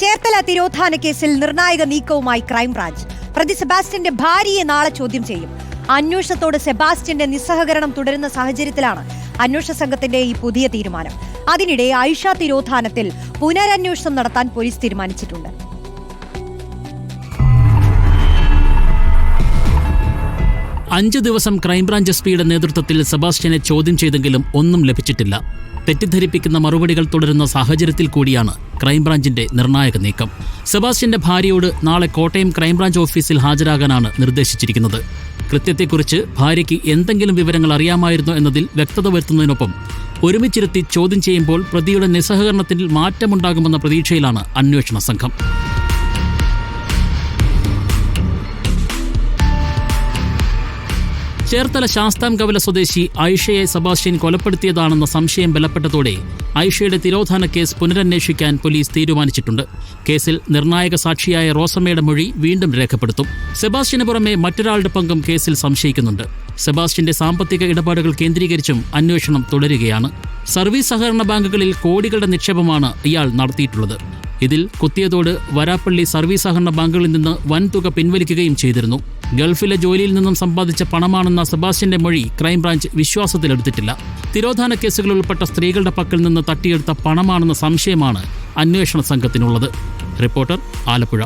ചേർത്തല തിരോധാന കേസിൽ നിർണായക നീക്കവുമായി ക്രൈംബ്രാഞ്ച്. പ്രതി സെബാസ്റ്റ്യന്റെ ഭാര്യയെ നാളെ ചോദ്യം ചെയ്യും. അന്വേഷണത്തോട് സെബാസ്റ്റ്യന്റെ നിസ്സഹകരണം തുടരുന്ന സാഹചര്യത്തിലാണ് അന്വേഷണ സംഘത്തിന്റെ ഈ പുതിയ തീരുമാനം. അതിനിടെ ഐഷ തിരോധാനത്തിൽ പുനരന്വേഷണം നടത്താൻ പോലീസ് തീരുമാനിച്ചിട്ടുണ്ട്. അഞ്ച് ദിവസം ക്രൈംബ്രാഞ്ച് എസ് പിയുടെ നേതൃത്വത്തിൽ സെബാസ്റ്റ്യനെ ചോദ്യം ചെയ്തെങ്കിലും ഒന്നും ലഭിച്ചിട്ടില്ല. തെറ്റിദ്ധരിപ്പിക്കുന്ന മറുപടികൾ തുടരുന്ന സാഹചര്യത്തിൽ കൂടിയാണ് ക്രൈംബ്രാഞ്ചിന്റെ നിർണായക നീക്കം. സെബാസ്റ്റ്യന്റെ ഭാര്യയോട് നാളെ കോട്ടയം ക്രൈംബ്രാഞ്ച് ഓഫീസിൽ ഹാജരാകാനാണ് നിർദ്ദേശിച്ചിരിക്കുന്നത്. കൃത്യത്തെക്കുറിച്ച് ഭാര്യയ്ക്ക് എന്തെങ്കിലും വിവരങ്ങൾ അറിയാമായിരുന്നോ എന്നതിൽ വ്യക്തത വരുത്തുന്നതിനൊപ്പം ഒരുമിച്ചിരുത്തി ചോദ്യം ചെയ്യുമ്പോൾ പ്രതിയുടെ നിസ്സഹകരണത്തിൽ മാറ്റമുണ്ടാകുമെന്ന പ്രതീക്ഷയിലാണ് അന്വേഷണ സംഘം. ചേർത്തല ശാസ്താം കവല സ്വദേശി ഐഷയെ സബാസ്റ്റ്യൻ കൊലപ്പെടുത്തിയതാണെന്ന സംശയം ബലപ്പെട്ടതോടെ ഐഷയുടെ തിരോധാന കേസ് പുനരന്വേഷിക്കാൻ പോലീസ് തീരുമാനിച്ചിട്ടുണ്ട്. കേസിൽ നിർണായക സാക്ഷിയായ റോസമ്മയുടെ മൊഴി വീണ്ടും രേഖപ്പെടുത്തും. സെബാസ്റ്റ്യന് പുറമെ മറ്റൊരാളുടെ പങ്കും കേസിൽ സംശയിക്കുന്നുണ്ട്. സെബാസ്റ്റ്യന്റെ സാമ്പത്തിക ഇടപാടുകൾ കേന്ദ്രീകരിച്ചും അന്വേഷണം തുടരുകയാണ്. സർവീസ് സഹകരണ ബാങ്കുകളിൽ കോടികളുടെ നിക്ഷേപമാണ് ഇയാൾ നടത്തിയിട്ടുള്ളത്. ഇതിൽ കുത്തിയതോട് വരാപ്പള്ളി സർവീസ് സഹകരണ ബാങ്കുകളിൽ നിന്ന് വൻതുക പിൻവലിക്കുകയും ചെയ്തിരുന്നു. ഗൾഫിലെ ജോലിയിൽ നിന്നും സമ്പാദിച്ച പണമാണെന്ന സെബാസ്റ്റ്യന്റെ മൊഴി ക്രൈംബ്രാഞ്ച് വിശ്വാസത്തിലെടുത്തിട്ടില്ല. തിരോധാന കേസുകളിൽ ഉൾപ്പെട്ട സ്ത്രീകളുടെ പക്കൽ നിന്ന് തട്ടിയെടുത്ത പണമാണെന്ന സംശയമാണ് അന്വേഷണ സംഘത്തിനുള്ളത്. റിപ്പോർട്ടർ ആലപ്പുഴ.